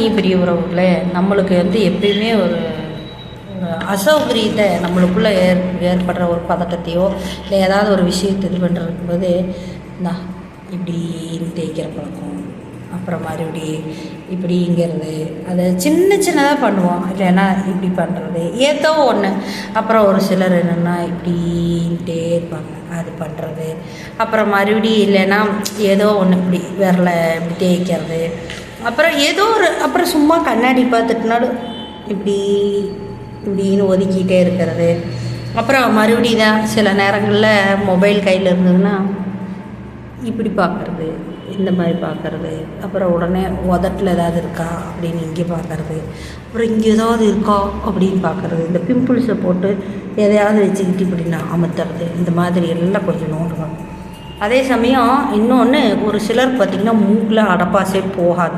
இனிய பெரிய உறவுகளே நம்மளுக்கு வந்து எப்பயுமே ஒரு அசௌகரியத்தை நம்மளுக்குள்ளே ஏற் ஏற்படுற ஒரு பதட்டத்தையோ இல்லை ஏதாவது ஒரு விஷயத்தை இது பண்ணுறதுக்கு போது இந்தா இப்படி தேய்க்கிற பழக்கம் அப்புறம் மறுபடி இப்படிங்கிறது. அதை சின்ன சின்னதாக பண்ணுவோம். இல்லைன்னா இப்படி பண்ணுறது ஏதோ ஒன்று அப்புறம் ஒரு சிலர் என்னென்னா இப்படின்ட்டே இருப்பாங்க. அது பண்ணுறது அப்புறம் மறுபடி இல்லைன்னா ஏதோ ஒன்று இப்படி விரலை இப்படி தேய்க்கிறது அப்புறம் ஏதோ ஒரு அப்புறம் சும்மா கண்ணாடி பார்த்துட்டுனாலும் இப்படி இப்படின்னு ஒதுக்கிட்டே இருக்கிறது. அப்புறம் மறுபடியும் தான் சில நேரங்களில் மொபைல் கையில் இருந்ததுன்னா இப்படி பார்க்குறது இந்த மாதிரி பார்க்குறது. அப்புறம் உடனே உதட்டில் ஏதாவது இருக்கா அப்படின்னு இங்கே பார்க்குறது. அப்புறம் இங்கே ஏதாவது இருக்கா அப்படின்னு பார்க்குறது. இந்த பிம்பிள்ஸை போட்டு எதையாவது வச்சுக்கிட்டு இப்படி நான் அமுத்துறது இந்த மாதிரி எல்லாம் கொஞ்சம் நோண்டுவாங்க அதே சமயம் இன்னொன்று ஒரு சிலர் பார்த்திங்கன்னா மூக்கில் அடப்பாசே போகாது.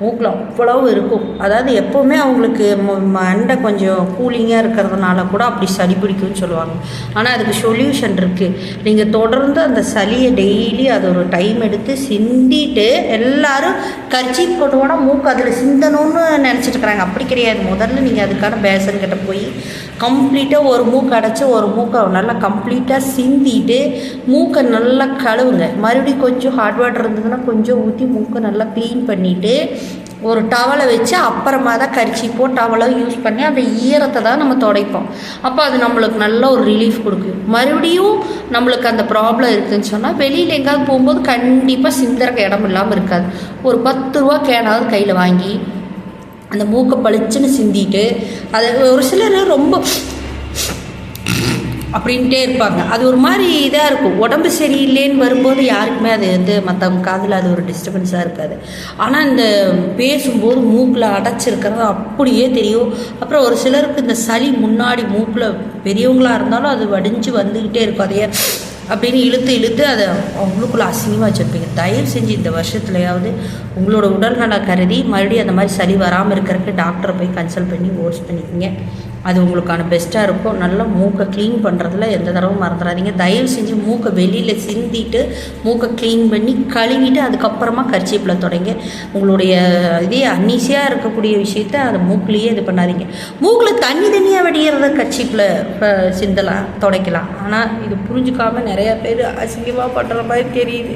மூக்கில் அவ்வளவு இருக்கும். அதாவது எப்போவுமே அவங்களுக்கு ம- மண்டை கொஞ்சம் கூலிங்காக இருக்கிறதுனால கூட அப்படி சளி பிடிக்கும்னு சொல்லுவாங்க. ஆனால் அதுக்கு சொல்யூஷன் இருக்குது நீங்கள் தொடர்ந்து அந்த சளியை டெய்லி அது ஒரு டைம் எடுத்து சிந்திட்டு எல்லாரும் கர்ச்சி போட்டு மூக்கு அதில் சிந்தணும்னு நினச்சிட்டு இருக்கிறாங்க. அப்படி கிடையாது. முதல்ல நீங்கள் அதுக்கான பேசன் கிட்ட போய் கம்ப்ளீட்டாக ஒரு மூக்கு அடைச்சி ஒரு மூக்கை நல்லா கம்ப்ளீட்டாக சிந்திட்டு மூக்கை நல்லா கழுவுங்க. மறுபடியும் கொஞ்சம் ஹாட் வாட்டர் இருந்ததுன்னா கொஞ்சம் ஊற்றி மூக்கை நல்லா க்ளீன் பண்ணிவிட்டு ஒரு டவலை வச்சு அப்புறமா தான் கரிச்சிப்போ டவலோ யூஸ் பண்ணி அந்த ஈரத்தை தான் நம்ம துடைப்போம். அப்போ அது நம்மளுக்கு நல்ல ஒரு ரிலீஃப் கொடுக்கும். மறுபடியும் நம்மளுக்கு அந்த ப்ராப்ளம் இருக்குதுன்னு சொன்னால் வெளியில் எங்கேயாவது போகும்போது கண்டிப்பாக சிந்தறக்கு இடம் இல்லாமல் இருக்காது. ஒரு பத்து ரூபா கேனாவது கையில் வாங்கி அந்த மூக்கை பளிச்சுன்னு சிந்திட்டு அதை ஒரு சிலர் ரொம்ப அப்படின்ட்டே இருப்பாங்க. அது ஒரு மாதிரி இதாக இருக்கும். உடம்பு சரியில்லைன்னு வரும்போது யாருக்குமே அது வந்து மற்றவங்க காதில் அது ஒரு டிஸ்டர்பன்ஸாக இருக்காது. ஆனால் இந்த பேசும்போது மூக்கில் அடைச்சிருக்கிறது அப்படியே தெரியும். அப்புறம் ஒரு சிலருக்கு இந்த சளி முன்னாடி மூக்கில் பெரியவங்களாக இருந்தாலும் அது வடிஞ்சு வந்துக்கிட்டே இருக்கும். அதையே அப்படின்னு இழுத்து இழுத்து அதை அவங்களுக்குள்ள அசிங்கமாக வச்சுருப்பீங்க. தயவு செஞ்சு இந்த வருஷத்துலையாவது உங்களோட உடல்நல கருதி மறுபடியும் அந்த மாதிரி சளி வராமல் இருக்கிறதுக்கு டாக்டரை போய் கன்சல்ட் பண்ணி ஓட்ஸ் பண்ணிக்கோங்க. அது உங்களுக்கான பெஸ்ட்டாக இருக்கும். நல்லா மூக்கை க்ளீன் பண்ணுறதுல எந்த தடவும் மறந்துடாதீங்க தயவு செஞ்சு மூக்கை வெளியில் சிந்திட்டு மூக்கை க்ளீன் பண்ணி கழுவிட்டு அதுக்கப்புறமா கர்ச்சீப்பில் தொடங்க. உங்களுடைய இதே அன்னீசியாக இருக்கக்கூடிய விஷயத்த அதை மூக்குலேயே இது பண்ணாதீங்க. மூக்கில் தண்ணி தண்ணியாக வடிகிறத கர்ச்சீப்பில் சிந்தலாம் துடைக்கலாம். ஆனால் இது புரிஞ்சுக்காம நிறையா பேர் அசிங்கமாக பண்ணுற மாதிரி தெரியுது.